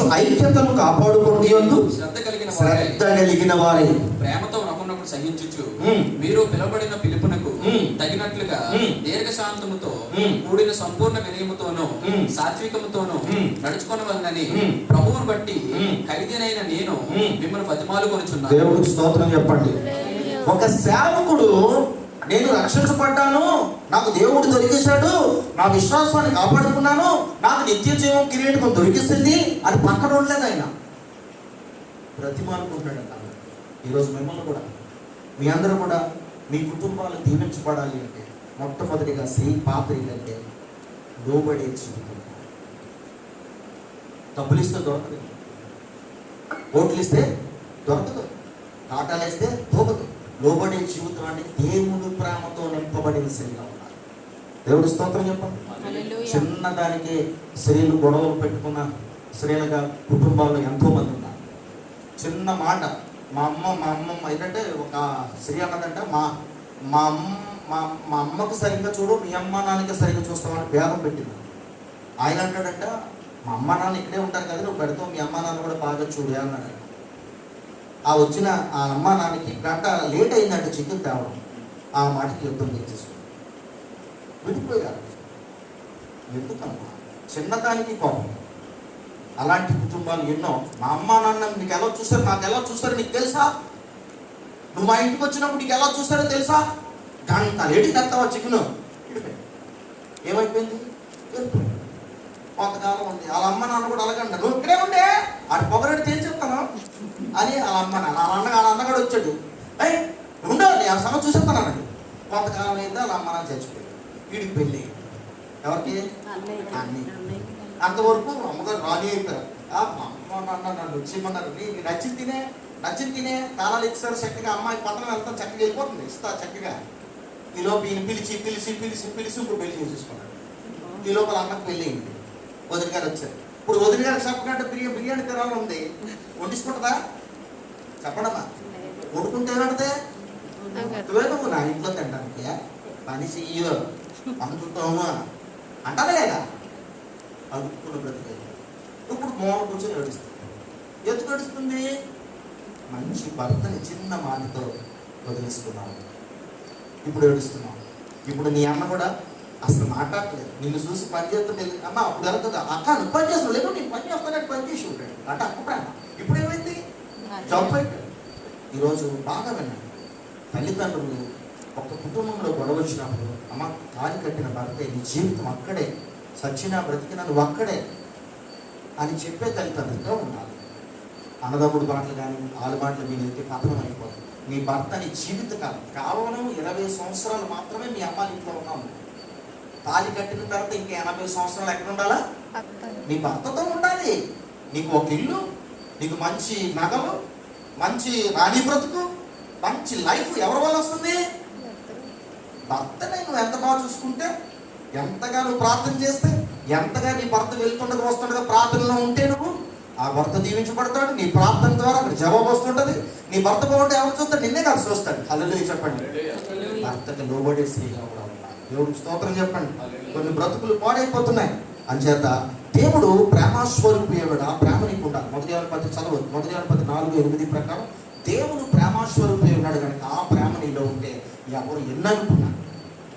కలిగించు ఐక్యతను కాపాడుకుంటూ యందు శ్రద్ధ కలిగిన వారై శ్రద్ధ కలిగిన వారి ప్రేమతో నమ్మునప్పుడు సహించుచు ఉమ్. మీరు పిలువబడిన పిలుపునకు. తగినట్లుగా. దీర్ఘశాంతముతో. కూడిన సంపూర్ణ వినయముతోను. సాత్వికముతోను ఉమ్. ప్రభువును బట్టి. ఖైదీనైన నేను. మిమ్మల్ని బతిమాలు కొనుచున్నాను దేవుడికి స్తోత్రం చెప్పండి ఒక సేవకుడు నేను రక్షించబడ్డాను. నాకు దేవుడు దొరికేశాడు. నా విశ్వాసాన్ని కాపాడుకున్నాను. నాకు నిత్య జీవం కిరీటం దొరికిస్తుంది అని పక్కన ఉండలేదు ఆయన. ప్రతిమానుకుంటున్నాడు అన్న ఈరోజు మిమ్మల్ని కూడా మీ అందరూ కూడా మీ కుటుంబాలు దీవించబడాలి అంటే మొట్టమొదటిగా సీ పాత్ర ఏంటంటే లోబడే జీవితం. డబ్బులు ఇస్తే దొరకదు. ఓట్లు ఇస్తే దొరకదు. కాటాలు వేస్తే దొరకదు. లోబడే జీవితం అంటే దేవుని ప్రేమతో నింపబడిన స్త్రీగా ఉన్నారు దేవుడి స్తోత్రం చెప్పండి. చిన్నదానికి స్త్రీలు గొడవలు పెట్టుకున్న స్త్రీలుగా కుటుంబాల్లో ఎంతో మంది ఉన్నారు. చిన్న మాట మా అమ్మ మా అమ్మమ్మ ఏంటంటే ఒక స్త్రీ అన్నదంట మా మా అమ్మ మా మా అమ్మకు సరిగ్గా చూడు మీ అమ్మ నాన్నకి సరిగ్గా చూస్తామని భేదం పెట్టింది. ఆయన అంటాడంట మా అమ్మ నాన్న ఇక్కడే ఉంటారు కదా నువ్వు పెడతావు మీ అమ్మ నాన్న కూడా బాగా చూడు అన్నాడు ఆ వచ్చిన ఆ అమ్మ నాన్నకి గంట లేట్ అయిందంటే చికెన్ తేవడం. ఆ మాటకి యుద్ధం తెచ్చేసుకుంది విడిపోయారు ఎందుకమ్మా? చిన్నదానికి కోపం. అలాంటి కుటుంబాలు ఎన్నో. మా అమ్మ నాన్న నీకు ఎలా చూస్తారు నాకు ఎలా చూస్తారు నీకు తెలుసా? నువ్వు మా ఇంటికి వచ్చినప్పుడు నీకు ఎలా చూస్తారో తెలుసా? గంట లేటి తెస్తావా చికెన్? ఏమైపోయింది? కొంతకాలం ఉంది. వాళ్ళ అమ్మ నాన్న కూడా అలాగంట నువ్వు ఇక్కడే ఉండే. ఆడు పొగరెడితే ఏం చెప్తాను అని వాళ్ళ అమ్మ వాళ్ళ అన్న వాళ్ళ అన్నగాడు వచ్చాడు. అయ్యి ఉండవు నేను ఆ సమస్య చూసేస్తానండి. కొంతకాలం అయితే వాళ్ళ అమ్మ నాన్న చచ్చిపోయాడు వీడికి పెళ్ళి. ఎవరికి? అన్నీ. అంతవరకు అమ్మగారు రాని అయిపోయారు. అమ్మ నాన్న నన్ను వచ్చిమన్నారు నీ నీ నచ్చింది తినే నచ్చింది తినే తాళాలు ఇచ్చారు చక్కగా అమ్మాయి పక్కన వెళ్తాం చక్కగా వెళ్ళిపోతుంది. ఇస్తా చక్కగా. ఈ లోపు ఈయన పిలిచి పిలిచి పిలిచి పిలిచి ఇప్పుడు పెళ్ళి చేసేసుకున్నాడు. ఈ లోపల అన్నకు పెళ్ళి అయింది. వదిన గారు వచ్చారు. ఇప్పుడు వదిన గారు చెప్పినట్టు బిర్యానీ బిర్యానీ తినాలని ఉంది. వండించుకుంటుందా చెప్పడమ్మా కొడుకుంటే ఏమంటదే? నువ్వే నువ్వు నా ఇంట్లో తినడానికి? పని చెయ్యు. అందుతామా అంటారా లేదా అడుక్కున్న బ్రతికే ఇప్పుడు మోహన్ కూర్చొని ఏడుస్తుంది. ఎందుకు ఏడుస్తుంది? మంచి భర్తని చిన్న మాటతో వదిలేసుకున్నావు ఇప్పుడు ఏడుస్తున్నావు ఇప్పుడు నీ అమ్మ కూడా అసలు మాట్లాడలేదు నిన్ను చూసి పని చేస్తే అమ్మ అప్పుడు వెళ్తుందా? అక్క నువ్వు పని చేస్తావు లేదు నేను పని చేస్తానని పని చేసి ఉంటాడు. అంటే అక్క ఇప్పుడు ఏమైంది? జంప్ అయిపోయాడు ఈరోజు బాగా విన్నాను. తల్లిదండ్రులు ఒక కుటుంబంలో గొడవ వచ్చినప్పుడు అమ్మ తాలి కట్టిన భర్త నీ జీవితం అక్కడే. సచ్చినా బ్రతికినా నువ్వు అక్కడే. అని చెప్పే తల్లిదండ్రులుగా ఉండాలి. అన్నదమ్ముడు మాటలు కానీ ఆలు మాటలు మీరు అయితే పతనం అయిపోతుంది మీ భర్త నీ జీవితకాలం కేవలం ఇరవై సంవత్సరాలు మాత్రమే మీ అమ్మాయి ఇంట్లో ఉన్నాము తాలి కట్టిన తర్వాత ఇంకా ఎనభై సంవత్సరాలు ఎక్కడ ఉండాలా? నీ భర్తతో ఉండాలి. నీకు ఒక ఇల్లు నీకు మంచి నగలు మంచి రాణి బ్రతుకు మంచి లైఫ్ ఎవరి వల్ల వస్తుంది? భర్తనే నువ్వు ఎంత బాగా చూసుకుంటే ఎంతగా నువ్వు ప్రార్థన చేస్తే ఎంతగా నీ భర్త వెళ్తుండగా వస్తుండగా ప్రార్థనలో ఉంటే నువ్వు ఆ భర్త దీవించబడతాడు నీ ప్రార్థన ద్వారా అక్కడ జవాబు వస్తుంటది. నీ భర్త బాగుంటే ఎవరు చూస్తాడు నిన్నే కాదు చూస్తాడు హలో చెప్పండి. భర్తకి లోబడే స్త్రీగా కూడా దేవుడికి స్తోత్రం చెప్పండి. కొన్ని బ్రతుకులు పాడైపోతున్నాయి. అంచేత దేవుడు ప్రేమాస్వరూపేయుడు ఆ ప్రేమ నీకు మొదటి అనుపతి చదవదు. మొదటి అనుపతి నాలుగు ఎనిమిది ప్రకారం దేవుడు ప్రేమాస్వరూపే ఉన్నాడు కనుక ఆ ప్రేమ నీలో ఉంటే ఎవరు ఎన్ననుకున్నా?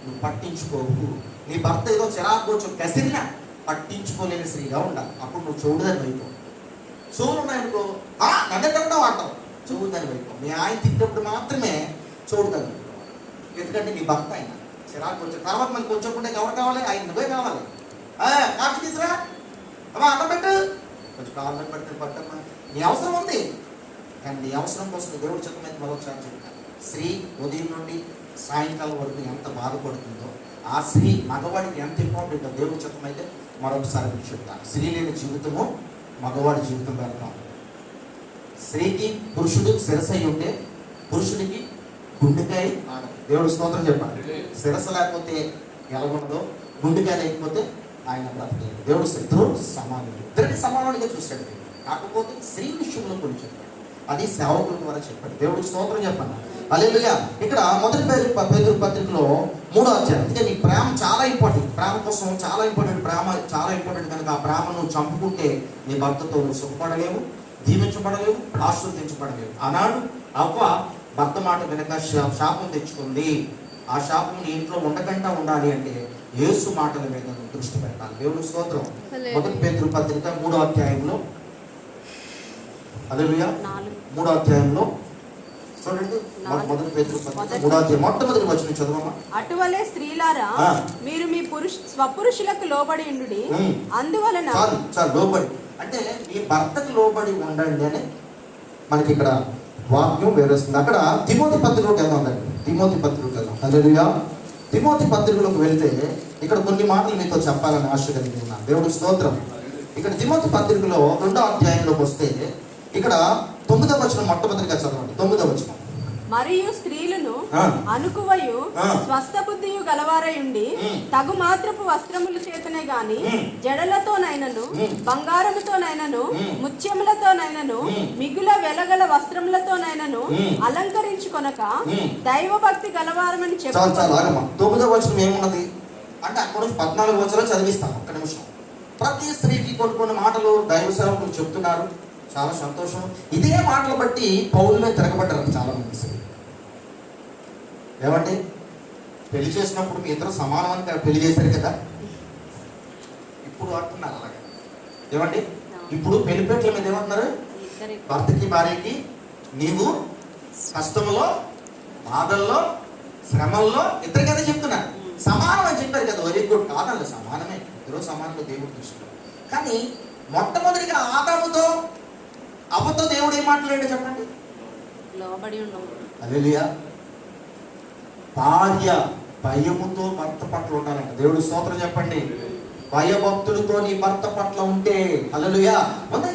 నువ్వు పట్టించుకోవు నీ భర్త ఏదో చిరాకు కొంచెం కసిరినా పట్టించుకోలేని స్త్రీగా ఉండాలి. అప్పుడు నువ్వు చూడదని వైపు చెవులు ఉన్నాయనుకో "ఆ, నన్నే చూడదని వైపు మీ ఆయన తిట్టినప్పుడు మాత్రమే చూడదని ఎందుకంటే నీ భర్త ఆయన చిరాకు కొంచెం తర్వాత మళ్ళీ కొంచెం ఉంటే ఎవరు కావాలి? ఆయన నువ్వే కావాలి. కాఫీ తీసురా అమ్మా అన్నం పెట్టు కొంచెం కాలం పెడితే పట్టమ్మా నీ అవసరం ఉంది. కానీ నీ అవసరం కోసం దేవుడు చెప్పినది మరొకసారి చెప్తాను స్త్రీ ఉదయం నుండి సాయంకాలం వరకు ఎంత బాధపడుతుందో ఆ స్త్రీ మగవాడికి ఎంత ఇంపార్టెంట్ దేవుడు చెప్పమైతే మరొకసారి మీకు చెప్తాను స్త్రీ లేని జీవితము మగవాడి జీవితం పెడతాం స్త్రీకి పురుషుడు శిరసై ఉంటే పురుషుడికి గుండెకాయ దేవుడు స్తోత్రం చెప్పాలి. శిరస లేకపోతే ఎలాగుండదో గుండెకాయ లేకపోతే ఆయన బ్రతకలేదు. దేవుడు ఇద్దరు సమానులు ఇద్దరిని సమానులుగా చూశాడు కాకపోతే స్త్రీ విషయంలో కొన్ని చెప్పాడు. అది సేవకుల ద్వారా చెప్పాడు. దేవుడికి స్తోత్రం చెప్పండి అలెలుయా ఇక్కడ మొదటి పేరు పేరు పత్రికలో మూడో అధ్యాయం. అందుకే నీ ప్రేమ చాలా ఇంపార్టెంట్ ప్రేమ కోసం చాలా ఇంపార్టెంట్ ప్రేమ చాలా ఇంపార్టెంట్ కనుక ఆ ప్రేమను చంపుకుంటే నీ భర్తతో నువ్వు సుఖపడలేవు దీవించబడలేవు ఆశ్రదించబడలేవు ఆనాడు అవ్వ భర్త మాట వినక శాపం తెచ్చుకుంది. ఆ శాపం నీ ఇంట్లో ఉండకుండా ఉండాలి అంటే యేసు మాటల మీద దృష్టి పెట్టాలి. దేవుడు స్తోత్రం. మొదటి పేదరు పత్రిక మూడో అధ్యాయంలో. నాలుగు. మూడో అధ్యాయంలో. చూడండి. మొ- మొదటి పేదరు పత్రిక మూడో అధ్యాయం. మొట్టమొదటి వచ్చిన చదవమ్మా. అటువలే స్త్రీలారా. మీరు మీ పురుష స్వపురుషులకు లోబడి ఉమ్. అందువలన చాలు చాలు లోబడి. అంటే ఈ భర్తకు లోబడి ఉండండి అని మనకి ఇక్కడ వాక్యం వివరిస్తుంది. అక్కడ తిమోతి పత్రికలోకి వెళ్దాం తిమోతి పత్రికలోకి వెళ్దాం హల్లెలూయా. తిమోతి పత్రికలోకి వెళ్తే ఇక్కడ కొన్ని మాటలు మీతో చెప్పాలని ఆశ కలిగి ఉన్నాను. దేవుడు స్తోత్రం. ఇక్కడ తిమోతి పత్రికలో రెండో అధ్యాయంలోకి వస్తే ఇక్కడ తొమ్మిదవ వచనం మొట్టమొదటిగా చదవండి. తొమ్మిదవ వచనం. మరియు స్త్రీలను. అనుకువయు. స్వస్థ బుద్ధియు గలవారై ఉండి ఉమ్. తగు మాత్రపు వస్త్రముల చేతనే గాని. జడలతోనైనను. బంగారముతోనైనను. ముత్యములతోనైనను. మిగుల వెలగల వస్త్రములతోనైనను. అలంకరించుకొనక. దైవ భక్తి గలవారమని చెప్పు వచనం ఏమున్నది అంటే అక్కడ నుంచి పద్నాలుగు వచనాలు చదివిస్తాను ఒక్క నిమిషం ప్రతి స్త్రీకి కొన్ని కొన్ని మాటలు దైవ సేవకులు చెప్తున్నారు చాలా సంతోషం. ఇదే మాటలు బట్టి పౌరుల మీద తిరగబడ్డారు చాలా మంది ఏమండి? పెళ్ళి చేసినప్పుడు మీ ఇద్దరు సమానం అని పెళ్ళి చేశారు కదా? ఇప్పుడు అంటున్నారు అలాగే. ఏమండి? ఇప్పుడు పెళ్ళిపేటల మీద ఏమంటున్నారు? భర్తకి భార్యకి నీవు కష్టంలో బాధల్లో శ్రమల్లో ఇద్దరు కదా చెప్తున్నారు. సమానం అని చెప్పారు కదా వెరీ గుడ్ కాదండి సమానమే. ఇద్దరు సమానంలో దేవుడు దృష్టిలో. కానీ మొట్టమొదటిగా ఆదాముతో అవ్వతో దేవుడు ఏం మాట్లాడాడు చెప్పండి? లోబడి భార్య భయముతో భర్త పట్ల ఉండాలంట. దేవుడు స్తోత్రం చెప్పండి. భయభక్తులతో నీ భర్త పట్ల ఉంటే అలలుయా ఉంది